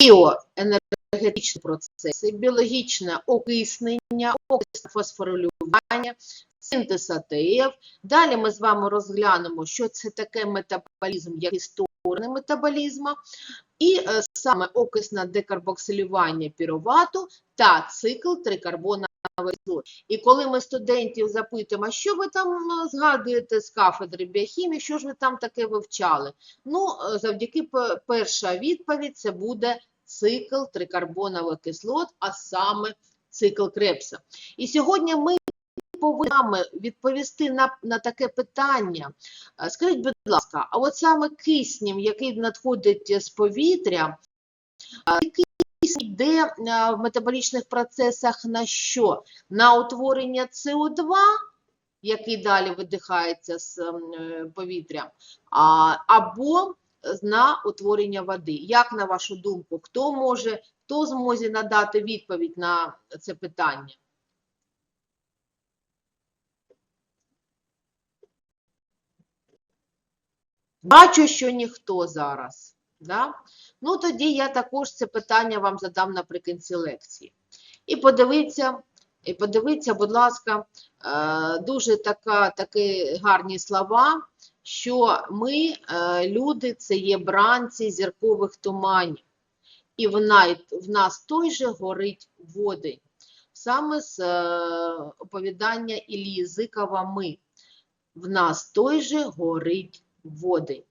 біоенергетичні процеси, біологічне окиснення, окисне фосфорилювання, синтез АТФ. Далі ми з вами розглянемо, що це таке метаболізм, як історний метаболізм, і е, саме окисне декарбоксилювання піровату та цикл трикарбонових кислот. І коли ми студентів запитуємо, що ви там е, згадуєте з кафедри біохімії, що ж ви там таке вивчали? Ну, е, завдяки перша відповідь це буде цикл трикарбонових кислот, а саме цикл Крепса. І сьогодні ми повинні відповісти на, на таке питання. Е, Скажіть, будь ласка, а от саме киснем, який надходить з повітря, кисень йде в метаболічних процесах на що? На утворення СО2, який далі видихається з е, повітря, або на утворення води. Як на вашу думку, хто може, хто зможе надати відповідь на це питання? Бачу, що ніхто зараз. Да? Ну, тоді я також це питання вам задам наприкінці лекції. І подивіться, і подивіться, будь ласка, е, дуже така, такі гарні слова, що ми, е, люди, це є бранці зіркових туманів. І в, нас той же горить водень. Саме з е, оповідання Ілії Зикова «Ми». В нас той же горить водень.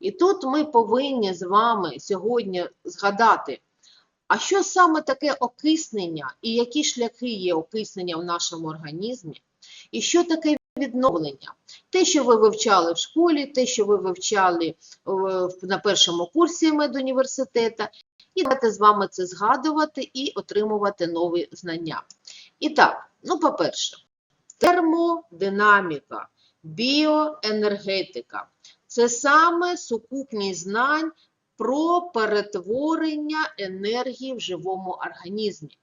І тут ми повинні з вами сьогодні згадати, а що саме таке окиснення і які шляхи є окиснення в нашому організмі, і що таке відновлення? Те, що ви вивчали в школі, те, що ви вивчали е, на першому курсі медуніверситету, і давайте з вами це згадувати і отримувати нові знання. І так, ну, по-перше, термодинаміка, біоенергетика це саме сукупність знань про перетворення енергії в живому організмі.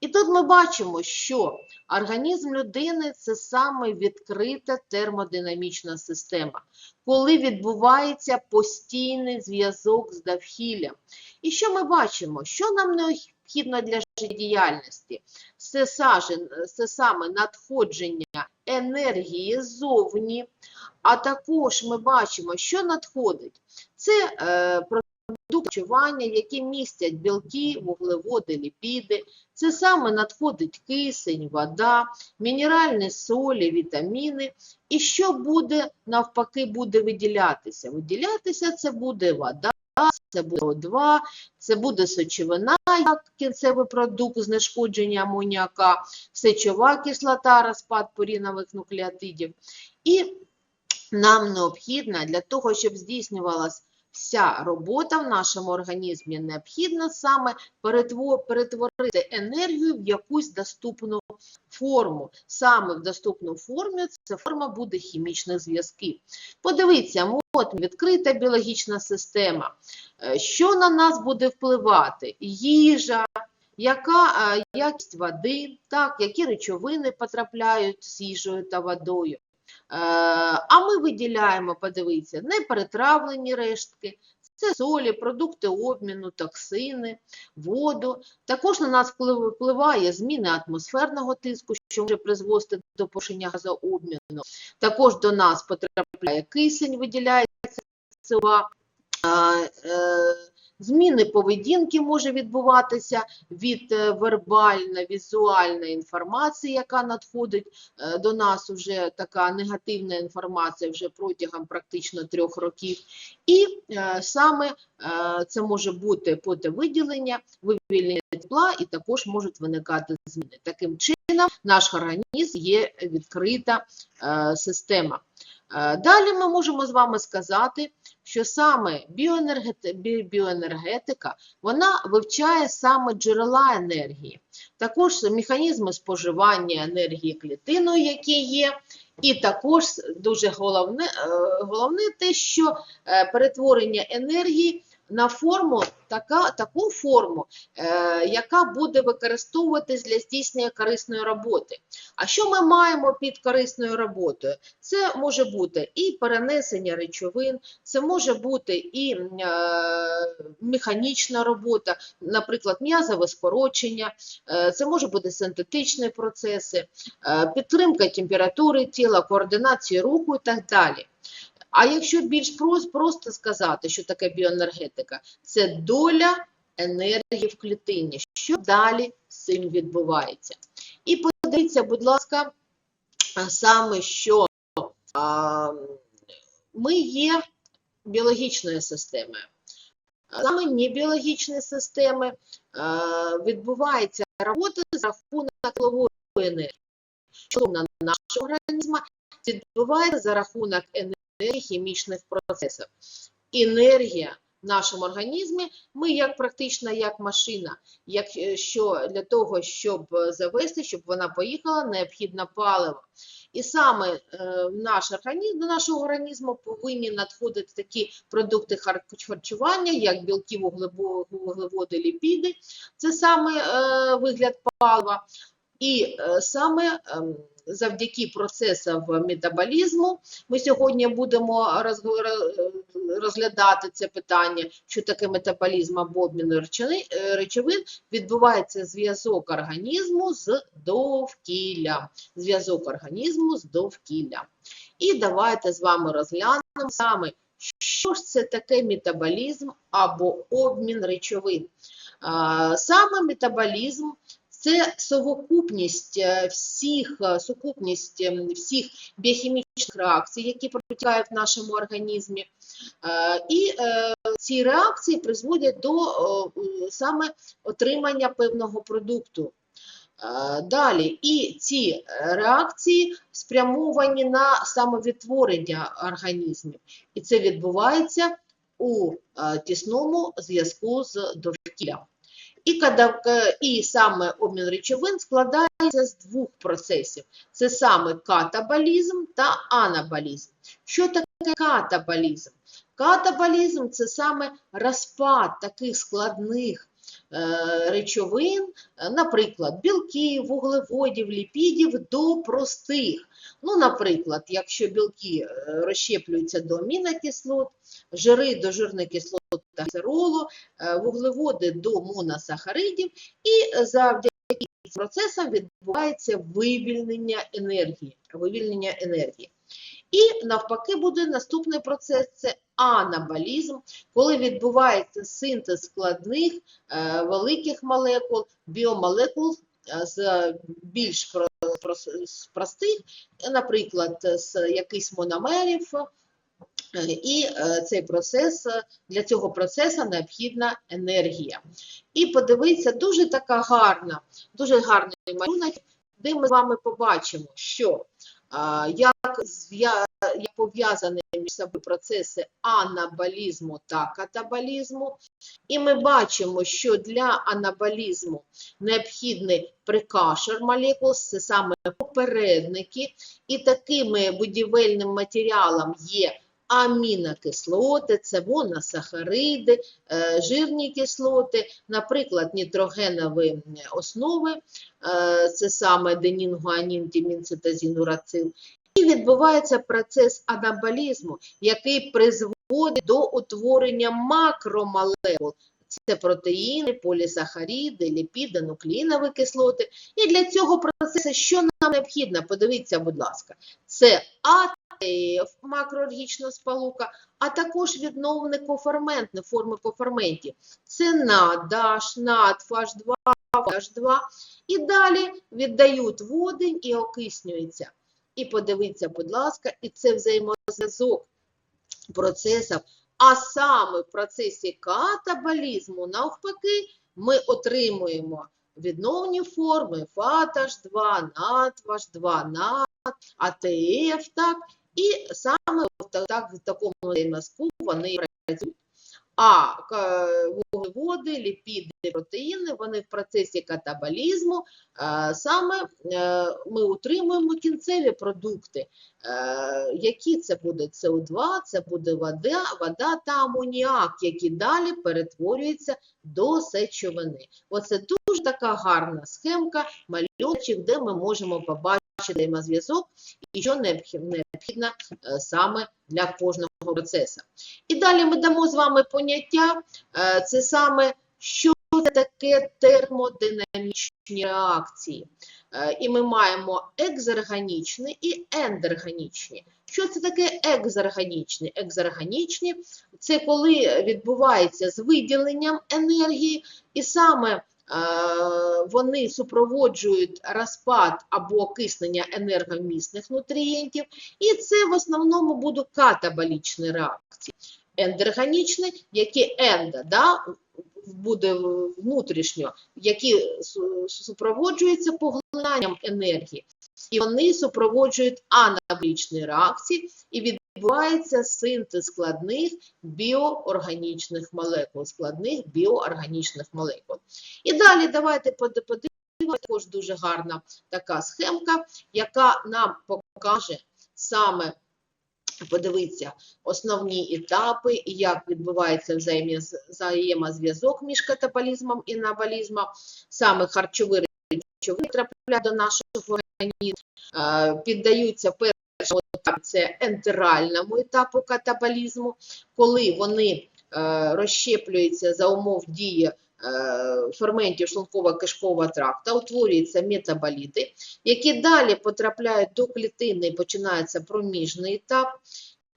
І тут ми бачимо, що організм людини це саме відкрита термодинамічна система, коли відбувається постійний зв'язок з довкіллям. І що ми бачимо? Що нам необхідно для життєдіяльності? Це, це саме надходження енергії ззовні, а також ми бачимо, що надходить. Це е, харчування, які містять білки, вуглеводи, ліпіди. Це саме надходить кисень, вода, мінеральні солі, вітаміни. І що буде навпаки буде виділятися? Виділятися це буде вода, це буде О2, це буде сечовина, як кінцевий продукт знешкодження амоніака, сечова кислота, розпад порінових нуклеотидів. І нам необхідно для того, щоб здійснювалась вся робота в нашому організмі, необхідно саме перетворити енергію в якусь доступну форму. Саме в доступну форму ця форма буде хімічних зв'язків. Подивіться, от відкрита біологічна система. Е, Що на нас буде впливати? Їжа, яка е, якість води, так, які речовини потрапляють з їжею та водою. Е, А ми виділяємо, подивіться, неперетравлені рештки, це солі, продукти обміну, токсини, воду. Також на нас впливає зміни атмосферного тиску, що може призвести до порушення газообміну. Також до нас потрапляє кисень, виділяється СО2. Зміни поведінки може відбуватися від е, вербально-візуальної інформації, яка надходить е, до нас вже така негативна інформація вже протягом практично трьох років. І е, саме це може бути потовиділення, вивільнення тепла, і також можуть виникати зміни. Таким чином, наш організм є відкрита система. Далі ми можемо з вами сказати, що саме біоенергет- біоенергетика вона вивчає саме джерела енергії, також механізми споживання енергії клітиною, які є, і також дуже головне, е, головне те, що е, перетворення енергії на форму, така, таку форму, е, яка буде використовуватись для здійснення корисної роботи. А що ми маємо під корисною роботою? Це може бути і перенесення речовин, це може бути і е, механічна робота, наприклад, м'язове скорочення, е, це може бути синтетичні процеси, е, підтримка температури тіла, координація руху і так далі. А якщо більш прос- просто сказати, що таке біоенергетика, це доля енергії в клітині. Що далі з цим відбувається? І подивіться, будь ласка, саме, що а, ми є біологічною системою. Саме небіологічні системи відбувається робота за рахунок теплової енергії. Що на нашого організму відбувається за рахунок енергії хімічних процесів. Енергія в нашому організмі, ми як практично як машина, якщо для того, щоб завести, щоб вона поїхала, необхідно паливо. І саме е, наш організм, до нашого організму повинні надходити такі продукти харчування, як білки, вуглеводи, ліпіди. Це саме е, вигляд палива. І е, саме ем, завдяки процесам метаболізму ми сьогодні будемо розглядати це питання, що таке метаболізм або обмін речовин, е, відбувається зв'язок організму з довкіллям. Зв'язок організму з довкіллям. І давайте з вами розглянемо саме, що ж це таке метаболізм або обмін речовин. Саме метаболізм це совокупність е, всіх, е, сукупність ем, всіх біохімічних реакцій, які протікають в нашому організмі. Е, І ці реакції призводять до саме отримання певного продукту. Далі, і ці реакції спрямовані на самовідтворення організмів. І це відбувається у тісному зв'язку з довкіллям. І, е, і саме обмін речовин складається з двох процесів. Це саме катаболізм та анаболізм. Що таке катаболізм? Катаболізм – це саме розпад таких складних е, речовин, е, наприклад, білків, вуглеводів, ліпідів до простих. Ну, наприклад, якщо білки розщеплюються до амінокислот, жири до жирних кислот та е, вуглеводи до моносахаридів, і е, завдяки цим процесам відбувається вивільнення енергії. Вивільнення енергії. І навпаки буде наступний процес це анаболізм, коли відбувається синтез складних е, великих молекул, біомолекул з більш простих, наприклад, з якихось мономерів. Е, І е, цей процес, е, для цього процесу необхідна енергія. І подивіться, дуже така гарна, дуже гарний малюнок, де ми з вами побачимо, що як пов'язані між собою процеси анаболізму та катаболізму. І ми бачимо, що для анаболізму необхідний прикашер молекул, це саме попередники, і такими будівельним матеріалом є амінокислоти, це моносахариди, е, жирні кислоти, наприклад, нітрогенові основи, е, це саме денінгуанін, тімінцитазін, урацил. І відбувається процес анаболізму, який призводить до утворення макромолекул. Це протеїни, полісахаріди, ліпіди, нуклеїнові кислоти. І для цього процесу що нам необхідно? Подивіться, будь ласка, це АТФ, макрооргічна сполука, а також відновлені коферментні форми коферментів. Це НАД, H, НАД, H2, H2. І далі віддають водень і окиснюються. І подивіться, будь ласка, і це взаємозв'язок процесів. А саме в процесі катаболізму, навпаки, ми отримуємо відновні форми FATH2, NADH2, НАТ, АТФ, так, і саме так, в такому зв'язку вони працюють. А вуглеводи, ліпіди, протеїни, вони в процесі катаболізму е, саме е, ми утримуємо кінцеві продукти. Е, Які це буде СО2, це буде вода, вода та амоніак, які далі перетворюються до сечовини. Оце дуже така гарна схемка, малюночок, де ми можемо побачити взаємозв'язок і що необхідно, саме для кожного процесу. І далі ми дамо з вами поняття, е, це саме що це таке термодинамічні реакції. Е, І ми маємо екзорганічні і ендерганічні. Що це таке екзорганічні? Екзорганічні – це коли відбувається з виділенням енергії, і саме вони супроводжують розпад або окиснення енергомісних нутрієнтів, і це в основному будуть катаболічні реакції. Ендергонічні, які енда, да, буде внутрішньо, які супроводжуються поглинанням енергії, і вони супроводжують анаболічні реакції, і відбувається синтез складних біоорганічних молекул, складних біоорганічних молекул. І далі давайте под- подивимося, також дуже гарна така схемка, яка нам покаже саме подивитися основні етапи як відбувається взаємозв'язок між катаболізмом і анаболізмом, саме харчові речовини трапляють до нашого організму, е, піддаються це ентеральному етапу катаболізму, коли вони е, розщеплюються за умов дії е, ферментів шлунково-кишкового тракта, утворюються метаболіти, які далі потрапляють до клітини і починається проміжний етап.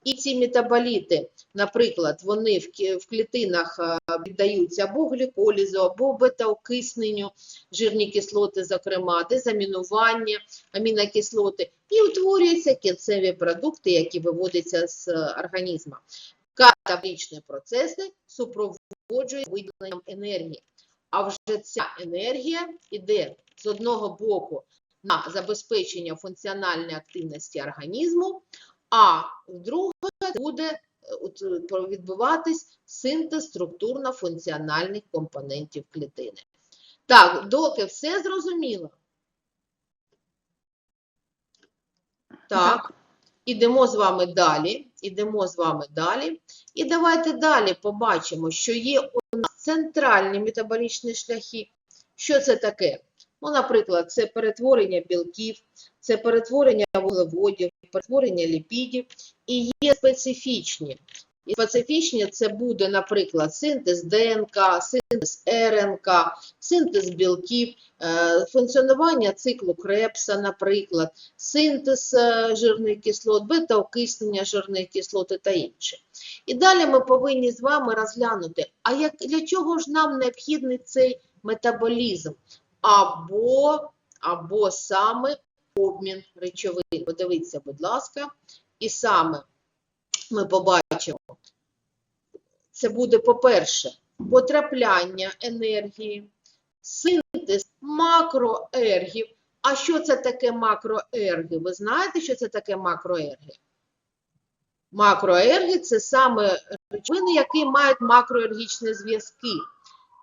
І ці метаболіти, наприклад, вони в клітинах е, піддаються або гліколізу, або бета-окисненню, жирні кислоти, зокрема, дезамінування, амінокислоти, і утворюються кінцеві продукти, які виводяться з е, організму. Катаболічні процеси супроводжують виділенням енергії. А вже ця енергія йде з одного боку на забезпечення функціональної активності організму, а вдруге буде е, е, відбуватись синтез структурно-функціональних компонентів клітини. Так, доки все зрозуміло? Так, ідемо з вами далі, ідемо з вами далі. І давайте далі побачимо, що є у нас центральні метаболічні шляхи. Що це таке? Ну, наприклад, це перетворення білків, це перетворення вуглеводів, перетворення ліпідів і є специфічні. І специфічні це буде, наприклад, синтез ДНК, синтез РНК, синтез білків, е, функціонування циклу Крепса, наприклад, синтез е, жирних кислот, бета-окиснення жирних кислот та інше. І далі ми повинні з вами розглянути, а як, для чого ж нам необхідний цей метаболізм? Або, або саме обмін речовин. Подивіться, будь ласка, і саме ми побачимо, це буде, по-перше, потрапляння енергії, синтез макроергів. А що це таке макроерги? Ви знаєте, що це таке макроерги? Макроерги – це саме речовини, які мають макроергічні зв'язки.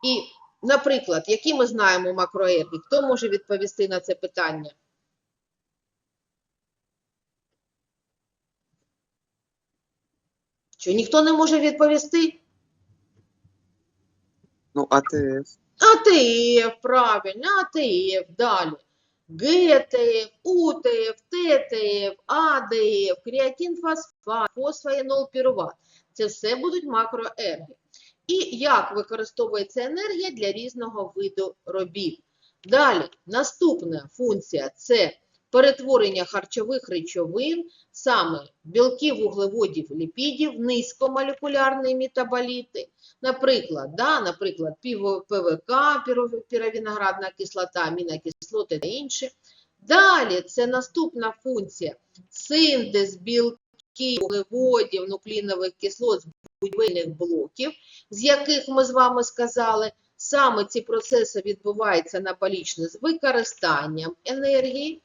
І, наприклад, які ми знаємо макроерги? Хто може відповісти на це питання? Що ніхто не може відповісти? Ну, АТФ. АТФ, правильно, АТФ, далі. ГТФ, УТФ, ТТФ, АДФ, креатин, фосфат, фосфоенол, піруват. Це все будуть макроерги. І як використовується енергія для різного виду робіт. Далі, наступна функція – це перетворення харчових речовин, саме білків, вуглеводів, ліпідів, низькомолекулярні метаболіти. Наприклад, да, наприклад, ПВК, піровіноградна кислота, амінокислоти та інші. Далі це наступна функція синтез білків, вуглеводів, нуклеїнових кислот з будівельних блоків, з яких ми з вами сказали, саме ці процеси відбуваються анаболічно з використанням енергії,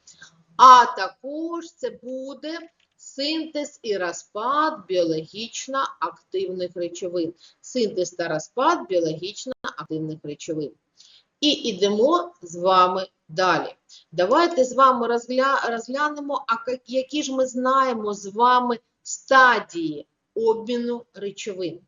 а також це буде синтез і розпад біологічно активних речовин. Синтез та розпад біологічно активних речовин. І йдемо з вами далі. Давайте з вами розгля... розглянемо, а які ж ми знаємо з вами стадії обміну речовин.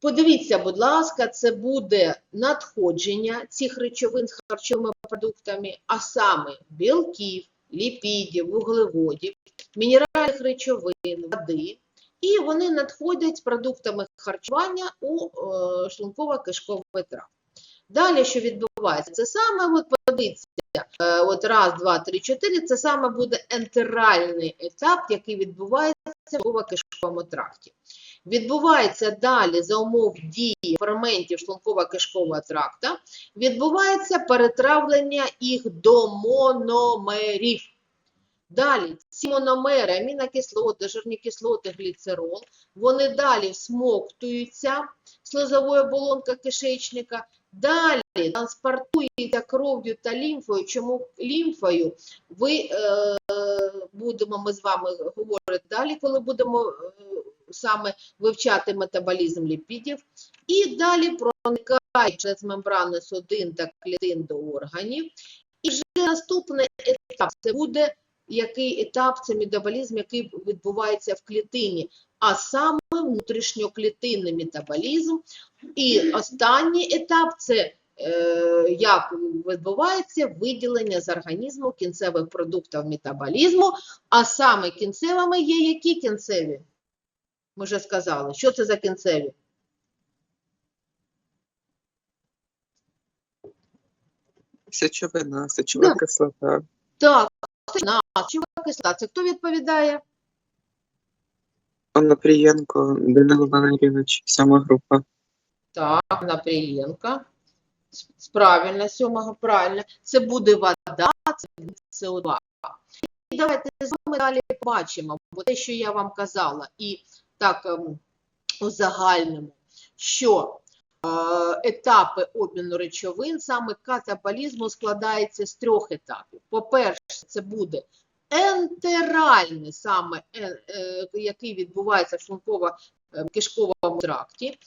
Подивіться, будь ласка, це буде надходження цих речовин з харчовими продуктами, а саме білків, ліпідів, вуглеводів, мінеральних речовин, води. І вони надходять продуктами харчування у е, шлунково-кишковий тракт. Далі, що відбувається? Це саме, от подивіться, е, от раз, два, три, чотири, це саме буде ентеральний етап, який відбувається в шлунково-кишковому тракті. Відбувається далі за умов дії ферментів шлунково-кишкового тракта, відбувається перетравлення їх до мономерів. Далі ці мономери, амінокислоти, жирні кислоти, гліцерол, вони далі всмоктуються слизовою оболонка кишечника, далі транспортуються кров'ю та лімфою. Чому лімфою? Ви е, будемо ми з вами говорити далі, коли будемо е, саме вивчати метаболізм ліпідів. І далі проникає через мембрани судин та клітин до органів. І вже наступний етап це буде який етап це метаболізм, який відбувається в клітині, а саме внутрішньоклітинний метаболізм. І останній етап це е, як відбувається виділення з організму кінцевих продуктів метаболізму, а саме кінцевими є які кінцеві? Ми вже сказали, що це за кінцеві? Сечовина, сечова Да. кислота. Так, це натрієва кислота. Це хто відповідає? Онопрієнко, Данило Валерійович, сама група. Так, Напрієнка. Правильно, сьомого, правильно. Це буде вода, це буде СО2. І давайте з вами далі побачимо, бо те, що я вам казала, і так ем, узагальнимо, що е, етапи обміну речовин, саме катаболізму, складається з трьох етапів. По-перше, це буде ентеральний, саме, е, е, який відбувається в шлунково-кишковому тракті.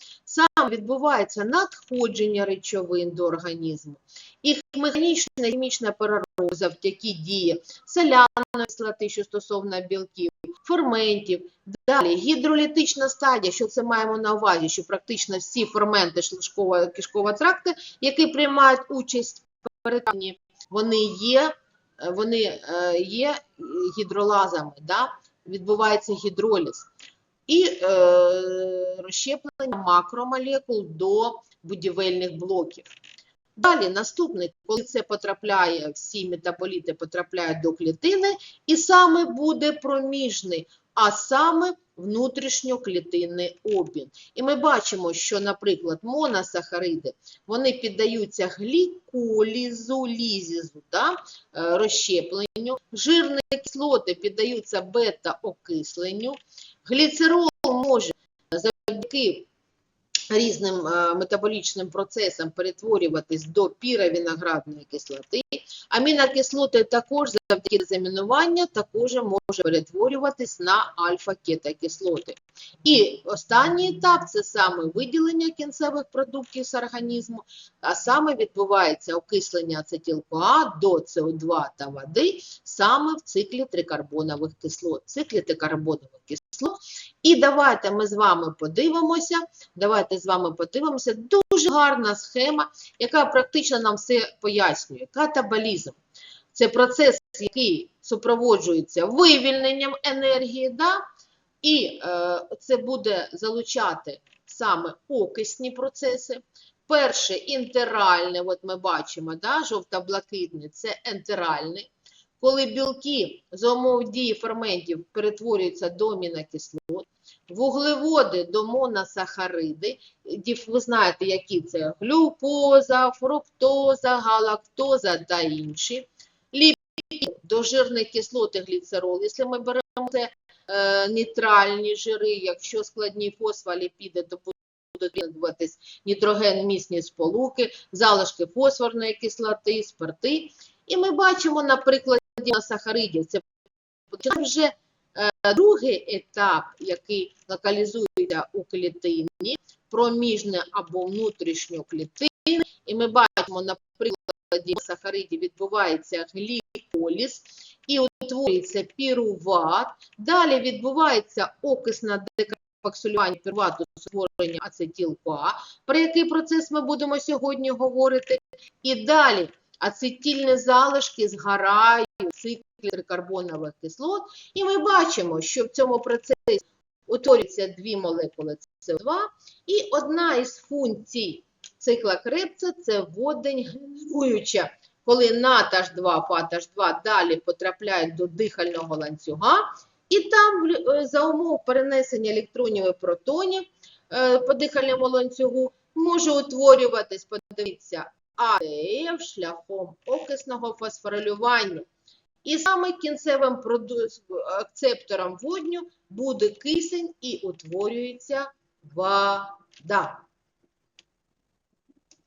Саме відбувається надходження речовин до організму, їх механічна і хімічна переробка завдяки дії соляної кислоти, що стосовно білків, ферментів. Далі гідролітична стадія, що це маємо на увазі, що практично всі ферменти шлунково-кишкового тракту, які приймають участь в перетравленні, вони є, е, вони е, є гідролазами, да? відбувається гідроліз і е, розщеплення макромолекул до будівельних блоків. Далі наступний, коли це потрапляє, всі метаболіти потрапляють до клітини, і саме буде проміжний, а саме внутрішньоклітинний обмін. І ми бачимо, що, наприклад, моносахариди, вони піддаються гліколізу, лізізу, да? е, розщепленню, жирні кислоти піддаються бета-окисленню, гліцерол може завдяки різним е, метаболічним процесам перетворюватись до піровіноградної кислоти. Амінокислоти також завдяки дезамінуванню також може перетворюватись на альфа-кетокислоти. І останній етап це саме виділення кінцевих продуктів з організму, а саме відбувається окислення ацетил-КоА до СО2 та води саме в циклі трикарбонових кислот. Циклі трикарбонових кислот. І давайте ми з вами подивимося, давайте з вами подивимося, дуже гарна схема, яка практично нам все пояснює. Катаболізм – це процес, який супроводжується вивільненням енергії, да? і е, це буде залучати саме окисні процеси. Перше інтеральне, от ми бачимо, да, жовто-блакитне, це ентеральний. Коли білки за умов дії ферментів перетворюються до амінокислот, вуглеводи до моносахариди, ви знаєте, які це глюкоза, фруктоза, галактоза та інші. Ліпіди до жирних кислот і гліцерол. Якщо ми беремо це е, нейтральні жири, якщо складні фосфоліпіди, то будуть відбуватись нітроген-місні сполуки, залишки фосфорної кислоти, спирти. І ми бачимо, наприклад, на сахаридів, це вже е, другий етап, який локалізується у клітині, проміжне або внутрішньо клітини. І ми бачимо, на прикладі сахаридів відбувається гліколіз і утворюється піруват. Далі відбувається окисне декарбоксилювання пірувату з утворення ацетил-КоА, про який процес ми будемо сьогодні говорити. І далі ацетильні залишки згорають в циклі трикарбонових кислот. І ми бачимо, що в цьому процесі утворюються дві молекули СО2, і одна із функцій цикла Крепса – це водень генеруюча, коли нат H2, фат H2 далі потрапляють до дихального ланцюга, і там е, за умов перенесення електронів і протонів е, по дихальному ланцюгу може утворюватись, подивіться, АТФ шляхом окисного фосфорилювання. І саме кінцевим акцептором водню буде кисень і утворюється вода.